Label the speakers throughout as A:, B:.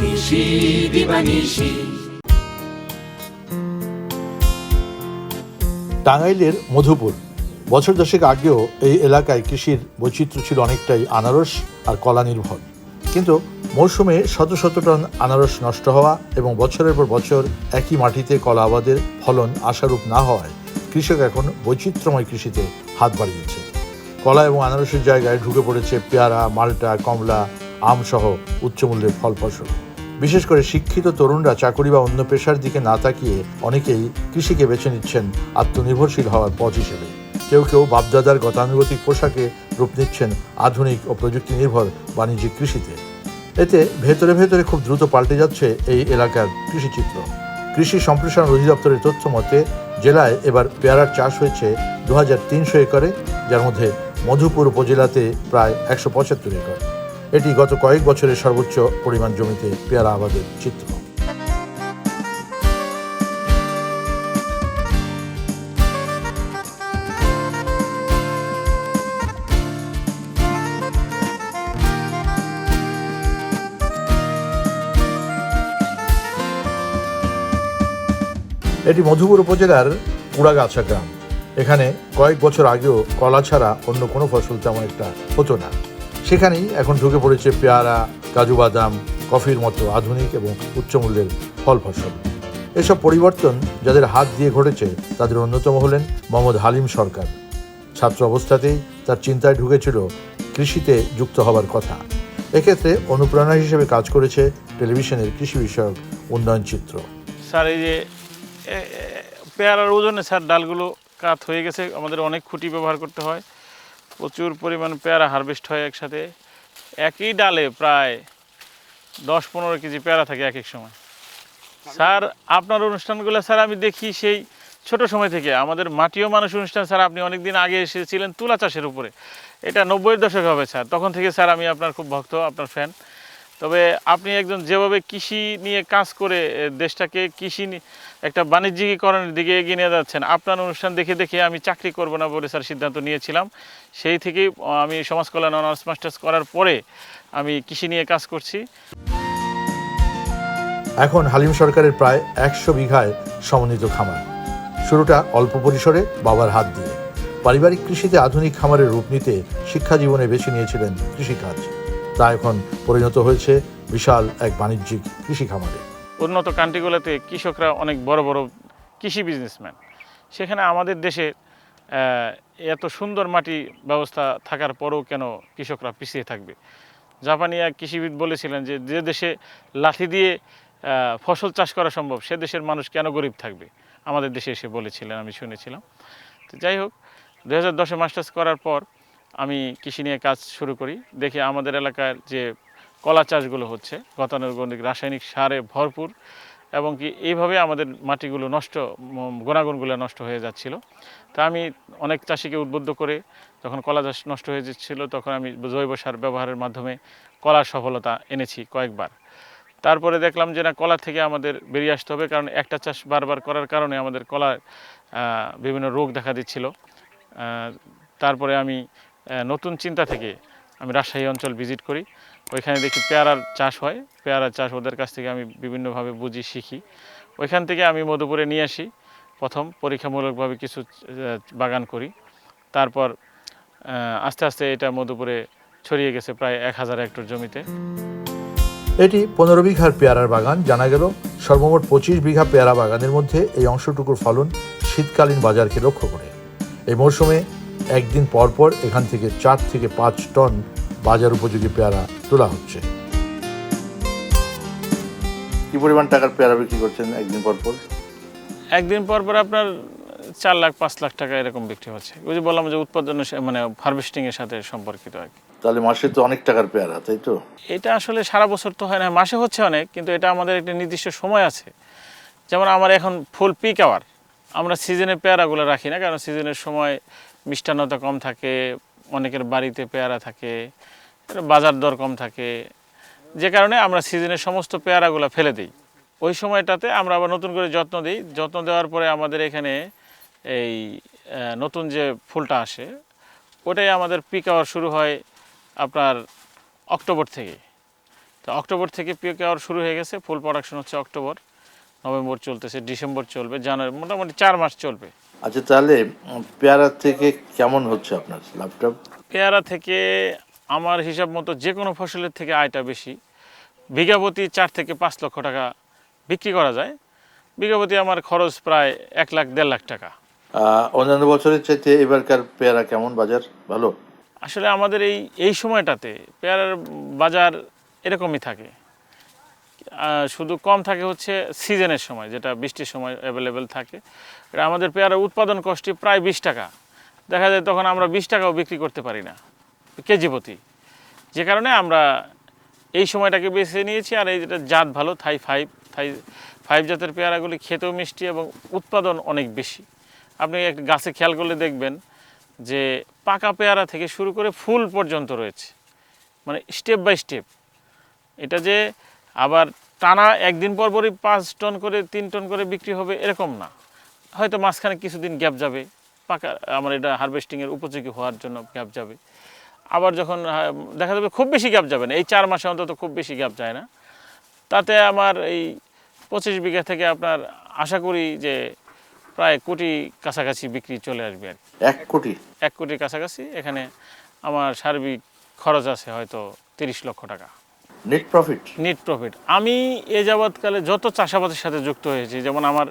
A: কৃষি দিবানিশি
B: টাঙ্গাইলের মধুপুর। বছর দশেক আগেও এই এলাকায় কৃষির বৈচিত্র্য ছিল অনেকটাই আনারস আর কলা নির্ভর। কিন্তু মৌসুমে শত শত টন আনারস নষ্ট হওয়া এবং বছরের পর বছর একই মাটিতে কলা আবাদের ফলন আশারূপ না হওয়ায় কৃষক এখন বৈচিত্র্যময় কৃষিতে হাত বাড়িয়েছে কলা এবং আনারসের জায়গায় ঢুকে পড়েছে পেয়ারা, মাল্টা, কমলা আম সহ উচ্চমূল্যের ফল ফসল। বিশেষ করে শিক্ষিত তরুণরা চাকরি বা অন্য পেশার দিকে না তাকিয়ে অনেকেই কৃষিকে বেছে নিচ্ছেন আত্মনির্ভরশীল হওয়ার পথ হিসেবে। কেউ কেউ বাপদাদার গতানুগতিক পোশাকে রূপ নিচ্ছেন আধুনিক ও প্রযুক্তি নির্ভর বাণিজ্যিক কৃষিতে। এতে ভেতরে ভেতরে খুব দ্রুত পাল্টে যাচ্ছে এই এলাকার কৃষিচিত্র। কৃষি সম্প্রসারণ অধিদপ্তরের তথ্য মতে, জেলায় এবার পেয়ারার চাষ হয়েছে দু হাজার তিনশো একরে, যার মধ্যে মধুপুর উপজেলাতে প্রায় একশো পঁচাত্তর একর। এটি গত কয়েক বছরের সর্বোচ্চ পরিমাণ জমিতে পেয়ারা আবাদের চিত্র। এটি মধুপুর উপজেলার কুড়াগাছা গ্রাম। এখানে কয়েক বছর আগেও কলা ছাড়া অন্য কোনো ফসল তেমন একটা হতো না। সেখানেই এখন ঢুকে পড়েছে পেয়ারা, কাজু বাদাম, কফির মতো আধুনিক এবং উচ্চমূল্যের ফল ফসল। এসব পরিবর্তন যাদের হাত দিয়ে ঘটেছে, তাদের অন্যতম হলেন মোহাম্মদ হালিম সরকার। ছাত্র অবস্থাতেই তার চিন্তায় ঢুকেছিল কৃষিতে যুক্ত হবার কথা। এক্ষেত্রে অনুপ্রেরণা হিসেবে কাজ করেছে টেলিভিশনের কৃষি বিষয়ক উন্নয়ন চিত্র।
C: স্যার, এই যে পেয়ারার ওজনে স্যার, ডালগুলো কাত হয়ে গেছে, আমাদের অনেক খুঁটি ব্যবহার করতে হয়। প্রচুর পরিমাণ পেয়ারা হারভেস্ট হয় একসাথে। একই ডালে প্রায় দশ পনেরো কেজি পেয়ারা থাকে এক এক সময়। স্যার, আপনার অনুষ্ঠানগুলো স্যার আমি দেখি সেই ছোট সময় থেকে। আমাদের মাটিও মানুষ অনুষ্ঠান, স্যার, আপনি অনেক দিন আগে এসেছিলেন তুলা চাষের উপরে। এটা নব্বইয়ের দশক হবে, স্যার। তখন থেকে, স্যার, আমি আপনার খুব ভক্ত, আপনার ফ্যান তবে আপনি একজন যেভাবে কৃষি নিয়ে কাজ করে দেশটাকে কৃষি একটা বাণিজ্যিকীকরণের দিকে এগিয়ে নিয়ে যাচ্ছেন, আপনার অনুষ্ঠান দেখে দেখে আমি চাকরি করব না বলে স্যার সিদ্ধান্ত নিয়েছিলাম। সেই থেকেই আমি সমাজ কল্যাণ অনার্স মাস্টার্স করার পরে আমি কৃষি নিয়ে কাজ করছি।
B: এখন হালিম সরকারের প্রায় একশো বিঘায় সমন্বিত খামার। শুরুটা অল্প পরিসরে বাবার হাত দিয়ে। পারিবারিক কৃষিতে আধুনিক খামারের রূপ নিতে শিক্ষা জীবনে বেছে নিয়েছিলেন কৃষিকাজ। তা এখন পরিণত হয়েছে বিশাল এক বাণিজ্যিক কৃষি খামারে।
C: উন্নত কান্ট্রিগুলোতে কৃষকরা অনেক বড় বড় কৃষি বিজনেসম্যান সেখানে আমাদের দেশে এত সুন্দর মাটি ব্যবস্থা থাকার পরেও কেন কৃষকরা পিছিয়ে থাকবে? জাপানি এক কৃষিবিদ বলেছিলেন যে যে দেশে লাঠি দিয়ে ফসল চাষ করা সম্ভব, সে দেশের মানুষ কেন গরিব থাকবে? আমাদের দেশে এসে বলেছিলেন, আমি শুনেছিলাম। তো যাই হোক দু হাজার দশে মাস্টার্স করার পর আমি কৃষি নিয়ে কাজ শুরু করি। দেখি আমাদের এলাকার যে কলা চাষগুলো হচ্ছে, গতানুগতিক রাসায়নিক সারে ভরপুর এবং কি এইভাবে আমাদের মাটিগুলো নষ্ট গুণাগুণগুলো নষ্ট হয়ে যাচ্ছিল। তা আমি অনেক চাষিকে উদ্বুদ্ধ করে যখন কলা চাষ নষ্ট হয়ে যাচ্ছিল তখন আমি জৈব সার ব্যবহারের মাধ্যমে কলার সফলতা এনেছি কয়েকবার। তারপরে দেখলাম যে না, কলা থেকে আমাদের বেরিয়ে আসতে হবে কারণ একটা চাষ বারবার করার কারণে আমাদের কলার বিভিন্ন রোগ দেখা দিচ্ছিল। তারপরে আমি নতুন চিন্তা থেকে আমি রাজশাহী অঞ্চল ভিজিট করি। ওইখানে দেখি পেয়ারার চাষ হয়। পেয়ারার চাষ ওদের কাছ থেকে আমি বিভিন্নভাবে বুঝি, শিখি। ওইখান থেকে আমি মধুপুরে নিয়ে আসি। প্রথম পরীক্ষামূলকভাবে কিছু বাগান করি। তারপর আস্তে আস্তে এটা মধুপুরে ছড়িয়ে গেছে প্রায় এক হাজার হেক্টর জমিতে।
B: এটি পনেরো বিঘার পেয়ারার বাগান। জানা গেল সর্বমোট পঁচিশ বিঘা পেয়ারা বাগানের মধ্যে এই অংশটুকুর ফলন শীতকালীন বাজারকে লক্ষ্য করে। এই মরশুমে একদিন পর পর এখান থেকে চার থেকে পাঁচ টন বাজার উপযোগী পেয়ারা তোলা হচ্ছে। কি পরিমাণ টাকার পেয়ারা বিক্রি করছেন একদিন পর পর?
C: একদিন পর পর আপনার চার লাখ পাঁচ লাখ টাকা এরকম বিক্রি হচ্ছে। ওই যে বললাম যে উৎপাদনের সা- মানে হারভেস্টিংয়ের সাথে সম্পর্কিত আর কি।
B: তাহলে মাসে তো অনেক টাকার পেয়ারা তাই তো?
C: এটা আসলে সারা বছর তো হয় না মাসে হচ্ছে অনেক কিন্তু এটা আমাদের একটা নির্দিষ্ট সময় আছে। যেমন আমার এখন ফুল পিক আওয়ার আমরা সিজনে পেয়ারাগুলো রাখি না কারণ সিজনের সময় মিষ্টান্নতা কম থাকে, অনেকের বাড়িতে পেয়ারা থাকে, বাজার দর কম থাকে। যে কারণে আমরা সিজনের সমস্ত পেয়ারাগুলো ফেলে দিই। ওই সময়টাতে আমরা আবার নতুন করে যত্ন দিই। যত্ন দেওয়ার পরে আমাদের এখানে এই নতুন যে ফুলটা আসে, ওটাই আমাদের পিক আওয়ার শুরু হয় আপনার অক্টোবর থেকে। তো অক্টোবর থেকে পিওকে আর শুরু হয়ে গেছে। ফুল প্রোডাকশন হচ্ছে অক্টোবর। নভেম্বর চলতেছে, ডিসেম্বর চলবে, জানুয়ারি, মোটামুটি চার মাস চলবে।
B: আচ্ছা তাহলে পেয়ারা থেকে কেমন হচ্ছে আপনার লাভটা?
C: পেয়ারা থেকে আমার হিসাব মতো যে কোনো ফসলের থেকে আয়টা বেশি। বিঘাপতি চার থেকে পাঁচ লক্ষ টাকা বিক্রি করা যায়। বিঘাপতি আমার খরচ প্রায় এক লাখ দেড় লাখ টাকা।
B: অন্যান্য বছরের চাইতে এবারকার পেয়ারা কেমন? বাজার ভালো?
C: আসলে আমাদের এই এই সময়টাতে পেয়ারার বাজার এরকমই থাকে। শুধু কম থাকে হচ্ছে সিজনের সময়, যেটা বৃষ্টির সময় অ্যাভেলেবেল থাকে। এটা আমাদের পেয়ারার উৎপাদন কষ্টই প্রায় বিশ টাকা। দেখা যায় তখন আমরা বিশ টাকাও বিক্রি করতে পারি না, কেজি প্রতি। যে কারণে আমরা এই সময়টাকে বেছে নিয়েছি, আর এই যেটা জাত ভালো, থাই ফাইভ থাই ফাইভ জাতের পেয়ারাগুলি খেতেও মিষ্টি এবং উৎপাদন অনেক বেশি। আপনি একটা গাছে খেয়াল করলে দেখবেন যে পাকা পেয়ারা থেকে শুরু করে ফুল পর্যন্ত রয়েছে। মানে স্টেপ বাই স্টেপ। এটা যে আবার টানা একদিন পর পরই পাঁচ টন করে তিন টন করে বিক্রি হবে এরকম না। হয়তো মাঝখানে কিছুদিন গ্যাপ যাবে পাকা আমার এটা হারভেস্টিংয়ের উপযোগী হওয়ার জন্য গ্যাপ যাবে। আবার যখন দেখা যাবে খুব বেশি গ্যাপ যাবে না এই চার মাসে অন্তত খুব বেশি গ্যাপ যায় না। তাতে আমার এই পঁচিশ বিঘা থেকে আপনার আশা করি যে প্রায় কোটি কাছাকাছি বিক্রি চলে আসবে আর
B: এক কোটি?
C: এক কোটির কাছাকাছি এখানে আমার সার্বিক খরচ আছে হয়তো তিরিশ লক্ষ টাকা।
B: নেট প্রফিট
C: নেট প্রফিট আমি এ যাবৎকালে যত চাষাবাদের সাথে যুক্ত হয়েছি যেমন আমার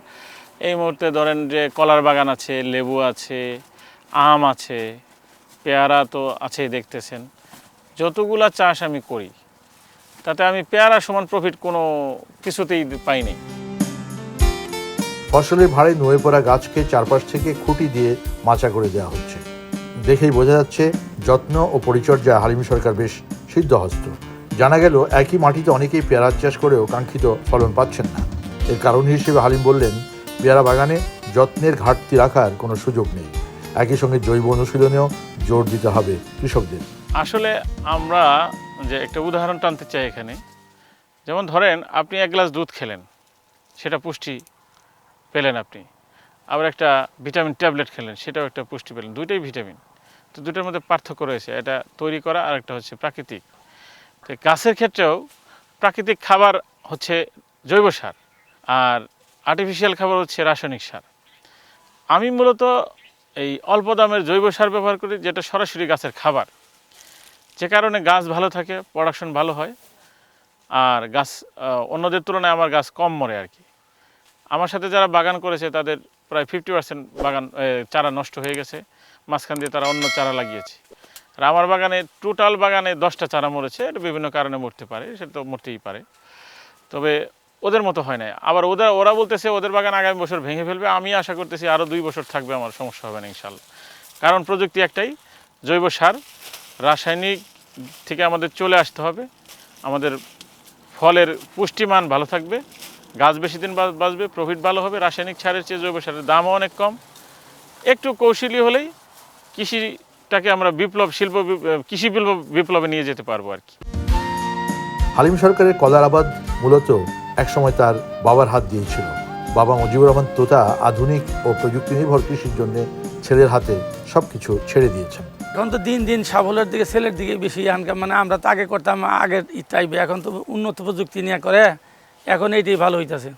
C: এই মুহূর্তে ধরেন যে কলার বাগান আছে লেবু আছে আম আছে পেয়ারা তো আছেই দেখতেছেন। যতগুলা চাষ আমি করি তাতে আমি পেয়ারা সমান প্রফিট কোনো কিছুতেই পাইনি
B: ফসলের ভাড়ে নুয়ে পড়া গাছকে চারপাশ থেকে খুঁটি দিয়ে মাচা করে দেওয়া হচ্ছে। দেখেই বোঝা যাচ্ছে যত্ন ও পরিচর্যা হালিম সরকার বেশ সিদ্ধহস্ত। জানা গেল, একই মাটিতে অনেকেই পেয়ারার চাষ করেও কাঙ্ক্ষিত ফলন পাচ্ছেন না। এর কারণ হিসেবে হালিম বললেন, পেয়ারা বাগানে যত্নের ঘাটতি রাখার কোনো সুযোগ নেই। একই সঙ্গে জৈব অনুশীলনেও জোর দিতে হবে কৃষকদের।
C: আসলে আমরা যে একটা উদাহরণ টানতে চাই এখানে, যেমন ধরেন আপনি এক গ্লাস দুধ খেলেন, সেটা পুষ্টি পেলেন আপনি। আবার একটা ভিটামিন ট্যাবলেট খেলেন, সেটাও একটা পুষ্টি পেলেন, দুইটাই ভিটামিন। তো দুটোর মধ্যে পার্থক্য রয়েছে, এটা তৈরি করা আর একটা হচ্ছে প্রাকৃতিক। তো গাছের ক্ষেত্রেও প্রাকৃতিক খাবার হচ্ছে জৈব সার আর আর্টিফিশিয়াল খাবার হচ্ছে রাসায়নিক সার। আমি মূলত এই অল্প দামের জৈব সার ব্যবহার করি যেটা সরাসরি গাছের খাবার। যে কারণে গাছ ভালো থাকে প্রোডাকশন ভালো হয় আর গাছ অন্যদের তুলনায় আমার গাছ কম মরে আর কি। আমার সাথে যারা বাগান করেছে তাদের প্রায় ফিফটি পার্সেন্ট বাগান চারা নষ্ট হয়ে গেছে। মাঝখান দিয়ে তারা অন্য চারা লাগিয়েছে। আর আমার বাগানে টোটাল বাগানে দশটা চারা মরেছে, এটা বিভিন্ন কারণে মরতে পারে, সেটা তো মরতেই পারে। তবে ওদের মতো হয় না আবার ওদের ওরা বলতেছে ওদের বাগান আগামী বছর ভেঙে ফেলবে, আমি আশা করতেছি আরও দুই বছর থাকবে, আমার সমস্যা হবে না ইনশাল্লাহ। কারণ প্রযুক্তি একটাই, জৈব সার, রাসায়নিক থেকে আমাদের চলে আসতে হবে, আমাদের ফলের পুষ্টিমান ভালো থাকবে, গাছ বেশি দিন বাঁচবে, প্রফিট ভালো হবে, রাসায়নিক সারের চেয়ে জৈব সারের দামও অনেক কম। একটু কৌশলী হলেই কৃষিটাকে আমরা বিপ্লব শিল্প কৃষি বিপ্লব বিপ্লবে নিয়ে যেতে পারব আর কি।
B: হালিম সরকারের কলার আবাদ মূলত একসময় তার বাবার হাত দিয়েছিল। বাবা মুজিবুর রহমান তোতা আধুনিক ও প্রযুক্তি নির্ভর কৃষির জন্য ছেলের হাতে সব কিছু ছেড়ে দিয়েছেন।
D: এখন তো দিন দিন সাফল্যের দিকে ছেলের দিকে বেশি আনকাম মানে আমরা তো আগে করতাম আগের টাইপে এখন তো উন্নত প্রযুক্তি নিয়ে করে এখন এইটাই ভালো হইতাছে।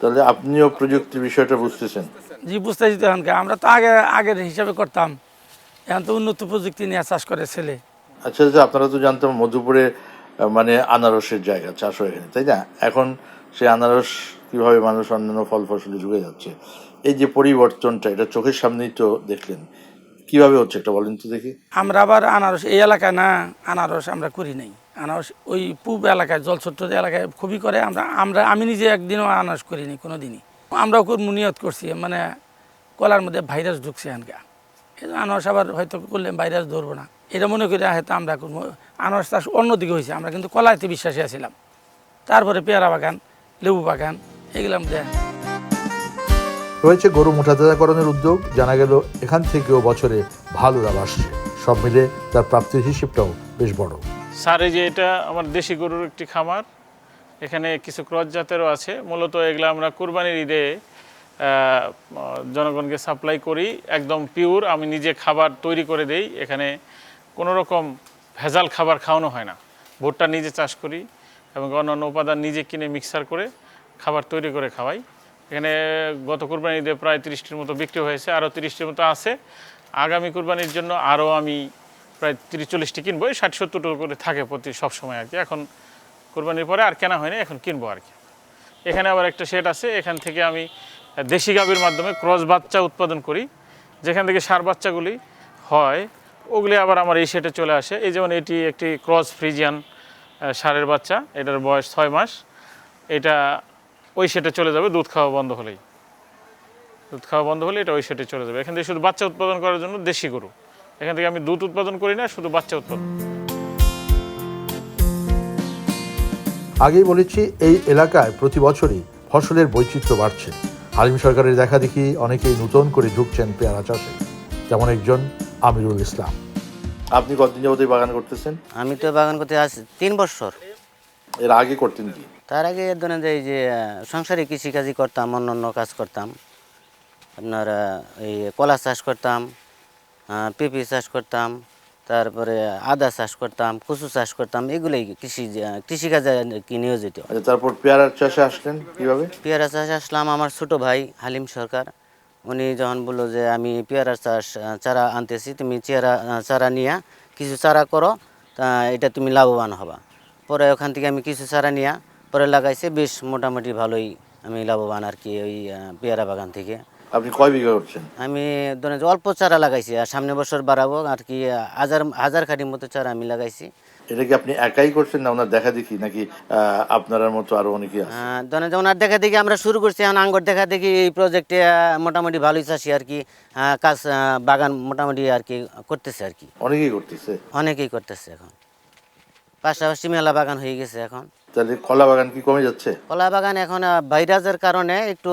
B: তাহলে আপনিও প্রযুক্তি বিষয়টা বুঝতেছেন?
D: জি বুঝতেছি তো এখনকার আমরা তো আগে আগের হিসাবে করতাম। এখন তো উন্নত প্রযুক্তি নিয়ে চাষ করে ছেলে।
B: আচ্ছা যে আপনারা তো জানতাম মধুপুরে মানে আনারসের জায়গা চাষ হয়ে গেছে তাই না? এখন সেই আনারস কীভাবে মানুষ অন্যান্য ফল ফসলে ঢুকে যাচ্ছে? এই যে পরিবর্তনটা এটা চোখের সামনেই তো দেখলেন। কীভাবে হচ্ছে একটা বলেন তো দেখি।
D: আমরা আবার আনারস এই এলাকায় না আনারস আমরা করি নাই। আনারস ওই পূব এলাকায় জলছত্র এলাকায় খুবই করে আমরা আমরা আমি নিজে একদিনও আনারস করিনি কোনো দিনই আমরাও খুব নিয়ত করছি মানে কলার মধ্যে ভাইরাস ঢুকছে এনকা এই জন্য আনারস আবার হয়তো করলে ভাইরাস ধরবো না। এটা মনে করি হয়তো আমরা করব আনারস চাষ অন্যদিকে হয়েছে। আমরা কিন্তু কলাইতে বিশ্বাসী আছিলাম। তারপরে পেয়ারা বাগান লেবু বাগান এগুলো আমাদের
B: রয়েছে গরু মোটাতাজাকরণের উদ্যোগ। জানা গেল এখান থেকেও বছরে ভালো লাভ আসছে। সব মিলে তার প্রাপ্তির হিসেবটাও বেশ বড়।
C: স্যার এই যে এটা আমার দেশি গরুর একটি খামার। এখানে কিছু ক্রস জাতেরও আছে। মূলত এগুলো আমরা কুরবানির ঈদে জনগণকে সাপ্লাই করি, একদম পিওর আমি নিজে খাবার তৈরি করে দেই, এখানে কোনো রকম ভেজাল খাবার খাওয়ানো হয় না। ভুট্টা নিজে চাষ করি এবং অন্যান্য উপাদান নিজে কিনে মিক্সার করে খাবার তৈরি করে খাওয়াই। এখানে গত কুরবানি ঈদে প্রায় তিরিশটির মতো বিক্রি হয়েছে, আরও তিরিশটির মতো আছে। আগামী কুরবানির জন্য আরও আমি প্রায় তিরিশ চল্লিশটি কিনবো ষাট সত্তরটা করে থাকে প্রতি সব সময় আর কি। এখন কুরবানির পরে আর কেনা হয়নি এখন কিনবো আর কি। এখানে আবার একটা শেড আছে, এখান থেকে আমি দেশি গাভীর মাধ্যমে ক্রস বাচ্চা উৎপাদন করি। যেখান থেকে সার বাচ্চাগুলি হয়, ওগুলি আবার আমার এই সেটে চলে আসে। এই যেমন এটি একটি ক্রস ফ্রিজিয়ান ষাঁড়ের বাচ্চা, এটার বয়স ছয় মাস। এটা ওই সেটে চলে যাবে, দুধ খাওয়া বন্ধ হলেই। দুধ খাওয়া বন্ধ হলে এটা ওই সেটে চলে যাবে। এখান থেকে শুধু বাচ্চা উৎপাদন করার জন্য দেশি গরু। এখান থেকে আমি দুধ উৎপাদন করি না, শুধু বাচ্চা উৎপাদন।
B: আগেই বলেছি, এই এলাকায় প্রতি বছরই ফসলের বৈচিত্র্য বাড়ছে। হালিম সরকারের দেখা দেখি অনেকেই নতুন করে ঢুকছেন পেয়ারা চাষে যেমন একজন আমিরুল ইসলাম। আপনি কতদিন যাবত বাগান করতেছেন?
E: আমি তো বাগান করতে আসি তিন বছর।
B: এর আগে করতেন কি?
E: তার আগে ধরেন যে এই যে সংসারে কৃষিকাজই করতাম অন্য অন্য কাজ করতাম। আপনার এই কলা চাষ করতাম পেঁপে চাষ করতাম তারপরে আদা চাষ করতাম কচু চাষ করতাম এগুলোই কৃষি কৃষিকাজে কি নিয়োজিত।
B: আচ্ছা তারপর পেয়ারার চাষে আসলেন কীভাবে?
E: পেয়ারা চাষ আসলাম আমার ছোট ভাই হালিম সরকার। উনি যখন বলল যে আমি পেয়ারা চাষ চারা আনতেছি তুমি চেয়ারা চারা নিয়ে কিছু চারা করো তা এটা তুমি লাভবান হবা। পরে ওখান থেকে আমি কিছু চারা নিয়ে পরে লাগাইছে বেশ মোটামুটি ভালোই আমি লাভবান আর কি ওই পেয়ারা বাগান থেকে।
B: আপনি কয় বিঘা করছেন?
E: আমি ধরেন অল্প চারা লাগাইছি আর সামনে বছর বাড়াবো আর কি হাজার হাজার খাটির মতো চারা আমি লাগাইছি।
B: এটা কি আপনি একাই করছেন না ওনার দেখা দেখি নাকি আপনার মতো আরও অনেকে
E: ধরেন যে ওনার দেখা দেখি আমরা শুরু করছি এখন আঙ্গর দেখা দেখি এই প্রজেক্টে মোটামুটি ভালোই চাষি আর কি কাজ বাগান মোটামুটি আর কি করতেছে আর কি।
B: অনেকেই করতেছে?
E: অনেকেই করতেছে এখন। পাশাপাশি মেলা বাগান হয়ে গেছে এখন।
B: তাহলে কলা বাগান কি কমে যাচ্ছে?
E: কলা বাগান এখন ভাইরাসের কারণে একটু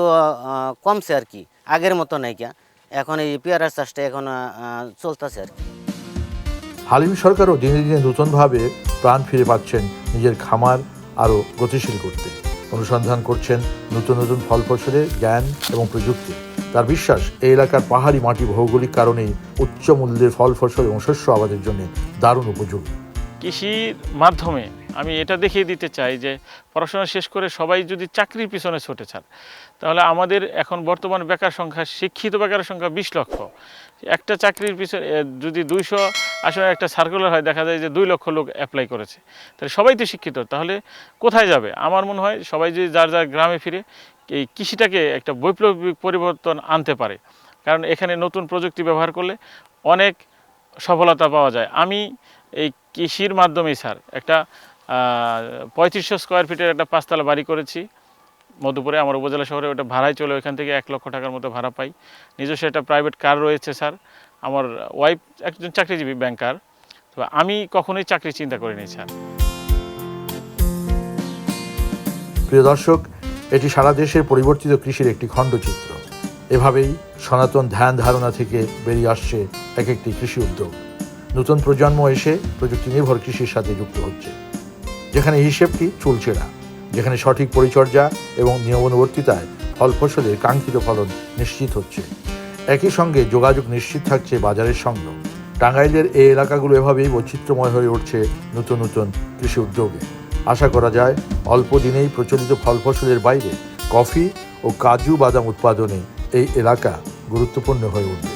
E: কমছে আর কি আগের মতো নাইকা এখন এই পেয়ারার চাষটা এখন চলতেছে আর কি।
B: হালিম সরকারও দিনে দিনে নতুনভাবে প্রাণ ফিরে পাচ্ছেন নিজের খামার আরও গতিশীল করতে। অনুসন্ধান করছেন নতুন নতুন ফল ফসলের জ্ঞান এবং প্রযুক্তি। তার বিশ্বাস এই এলাকার পাহাড়ি মাটি ভৌগোলিক কারণে উচ্চ মূল্যের ফল ফসল এবং শস্য আবাদের জন্য দারুণ উপযোগী।
C: কৃষির মাধ্যমে আমি এটা দেখিয়ে দিতে চাই যে পড়াশোনা শেষ করে সবাই যদি চাকরির পিছনে ছুটে চান তাহলে আমাদের এখন বর্তমান বেকার সংখ্যা, শিক্ষিত বেকারের সংখ্যা বিশ লক্ষ। একটা চাকরির পিছনে যদি দুইশো, আসলে একটা সার্কুলার হয়, দেখা যায় যে দুই লক্ষ লোক অ্যাপ্লাই করেছে। তাহলে সবাই তো শিক্ষিত, তাহলে কোথায় যাবে? আমার মনে হয় সবাই যদি যার যার গ্রামে ফিরে, এই কৃষিটাকে একটা বৈপ্লবিক পরিবর্তন আনতে পারে। কারণ এখানে নতুন প্রযুক্তি ব্যবহার করলে অনেক সফলতা পাওয়া যায়। আমি এই কৃষির মাধ্যমেই, স্যার, একটা পঁয়ত্রিশশো স্কোয়ার ফিটের একটা পাঁচতলা বাড়ি করেছি। মধুপুরে, আমার উপজেলা শহরে ওটা ভাড়ায় চলে, ওইখান থেকে এক লক্ষ টাকার মতো ভাড়া পাই। নিজস্ব একটা প্রাইভেট কার রয়েছে, স্যার। আমার ওয়াইফ একজন চাকরিজীবী ব্যাংকার তো আমি কখনোই চাকরি চিন্তা করিনি, স্যার।
B: প্রিয় দর্শক, এটি সারা দেশের পরিবর্তিত কৃষির একটি খণ্ডচিত্র। এভাবেই সনাতন ধ্যান ধারণা থেকে বেরিয়ে আসছে এক একটি কৃষি উদ্যোগ। নতুন প্রজন্ম এসে প্রযুক্তি নির্ভর কৃষির সাথে যুক্ত হচ্ছে। যেখানে হিসেবটি চলছে না যেখানে সঠিক পরিচর্যা এবং নিয়মানুবর্তিতায় ফল ফসলের কাঙ্ক্ষিত ফলন নিশ্চিত হচ্ছে। একই সঙ্গে যোগাযোগ নিশ্চিত থাকছে বাজারের সঙ্গে টাঙ্গাইলের এই এলাকাগুলো এভাবেই বৈচিত্র্যময় হয়ে উঠছে নতুন নতুন কৃষি উদ্যোগে। আশা করা যায়, অল্প দিনেই প্রচলিত ফল ফসলের বাইরে কফি ও কাজু বাদাম উৎপাদনে এই এলাকা গুরুত্বপূর্ণ হয়ে উঠবে।